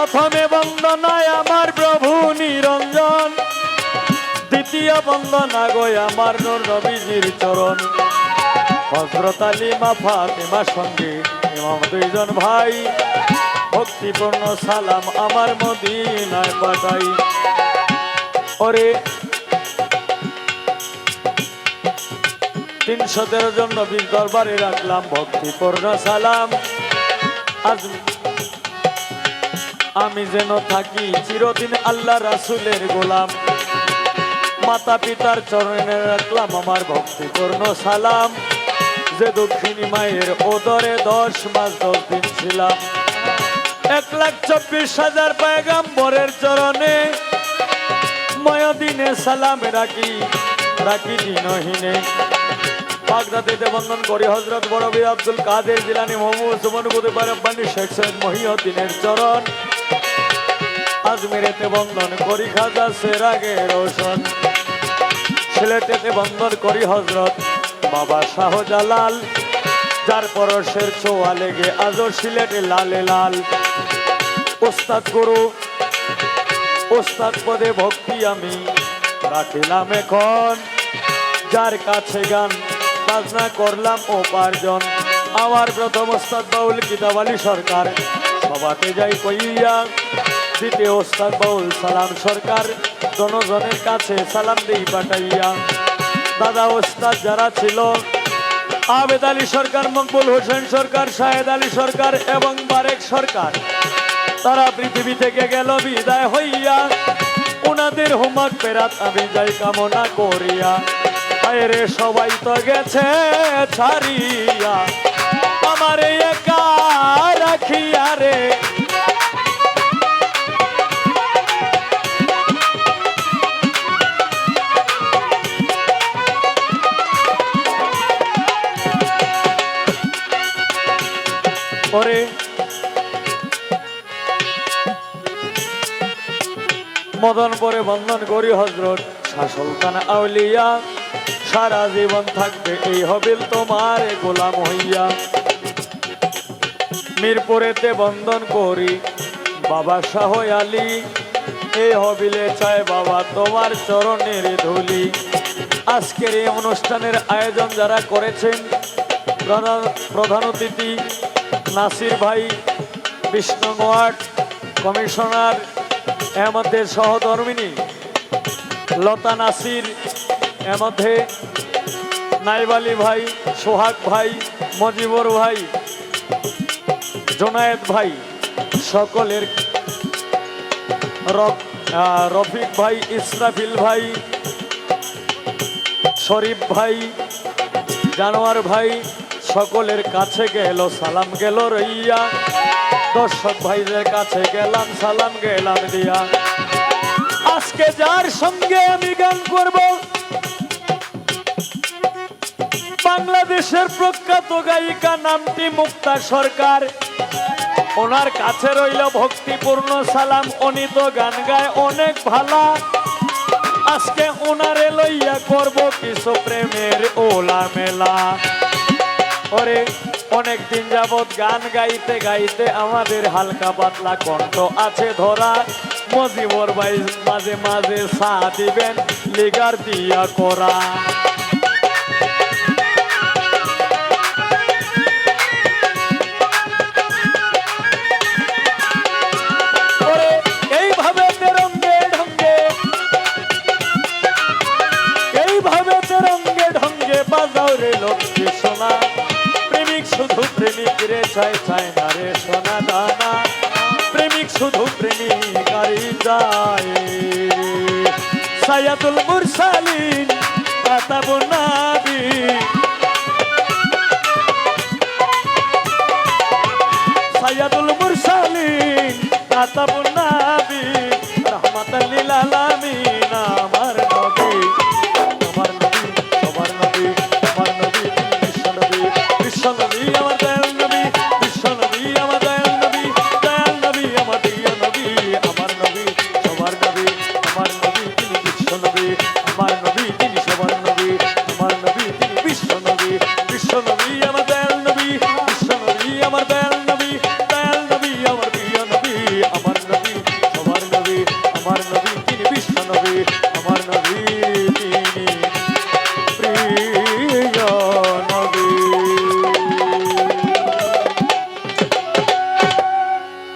প্রথমে বন্দনায় আমার প্রভু নিরঞ্জন। দ্বিতীয় বন্দনা গয় আমার নবীজির চরণ। হজরত আলী, মা সঙ্গে ইমাম দুইজন ভাই। ভক্তিপূর্ণ সালাম আমার মদিনায় পাঠাই। ওরে, তিনশো তেরো জন নবীর দরবারে রাখলাম ভক্তিপূর্ণ সালাম। আজ আমি যেন থাকি চিরদিন আল্লাহ রাসুলের গোলাম। মাতা পিতার চরণে রাখলাম আমার ভক্তিপূর্ণ সালাম। যে দক্ষিণী মায়ের ওদরে দশ মাস দশ দিন ছিলাম। এক লাখ চব্বিশ হাজার পয়গাম্বরের চরণে ময়দিনে সালাম রাখি রাখি দিনহীনে। বাগদাদিতে বন্ধন করি হজরত বড়বীর আব্দুল কাদের জিলানি মোহাম্মদ সুমন বুধবার আব্বানি শেখ সৈয়দ মহিউদ্দিনের চরণ। আজমিরেতে বন্ধন করি খাজা সেরাগে রোশন সিলেটেতে বন্ধন করি হজরত বাবা শাহজালাল। যার পরশের ছোয়া লেগে আজও সিলেটে লালে লাল। ওস্তাদ গুরু, ওস্তাদ পদে ভক্তি আমি রাখিলাম এখন। যার কাছে গান, বাজনা করলাম উপার্জন। আমার প্রথম ওস্তাদ বাউল কিতাব আলী সরকার সবাতে যাই কইয়া দ্বিতীয় ওস্তাদ বাউল সালাম সরকার জনজনের কাছে সালাম দিই পাঠাইয়া। দাদা ওস্তাদ যারা ছিল, আবেদ আলী সরকার, মকবুল হোসেন সরকার শাহেদ আলী সরকার এবং বারেক সরকার, তারা পৃথিবী থেকে গেল বিদায় হইয়া ওনাদের হোমক পেরাত আমি যাই কামনা করিয়া। রে, সবাই তো গেছে ছাড়িয়া, আমার একা রাখিয়া রে পরে। মদন পরে বন্ধন করি হজরত সুলতান আউলিয়া। সারা জীবন থাকবে এই হবিল তোমার গোলাম হইয়া। মিরপুরেতে বন্ধন করি বাবা শাহ আলী। এই হবিলে চায় বাবা তোমার চরণের ধুলি। আজকের এই অনুষ্ঠানের আয়োজন যারা করেছেন প্রধান অতিথি নাসির ভাই, বিষ্ণু ওয়ার্ড কমিশনার, এমধ্যে সহধর্মিনী, লতা নাসির, এমধ্যে নাইবালি ভাই, সোহাগ ভাই, মজিবর ভাই, জোনায়েদ ভাই, সকলের রফিক ভাই, ইসরাফিল ভাই, শরীফ ভাই, জানোয়ার ভাই সকলের কাছে গেল, সালাম গেল রইয়া। দর্শক ভাইদের কাছে গেলাম, সালাম গেলাম দিয়া। আজকে যার সঙ্গে আমি গান করব, বাংলাদেশের প্রখ্যাত গায়িকা নামটি মুক্তা সরকার। ওনার কাছে রইল ভক্তিপূর্ণ সালাম উনি তো গান গায় অনেক ভালা। আজকে ওনারে লইয়া করব কিছু প্রেমের ওলা মেলা ওরে অনেক দিন যাবৎ গান গাইতে গাইতে আমাদের হালকা পাতলা কণ্ঠ আছে ধরা মজিবর ভাই মাঝে মাঝে সা দিবেন, লিগার দিয়া করা। রে লক্ষ্মী সোনা। শুধু প্রেমিক রে চাই চাই না রে সোনা দানা প্রেমিক শুধু প্রেমিক আর যায় সায়াতুল মুরসালিন কাতাবুন নাবি সাইয়াদুল মুরসালিন কাতাবুন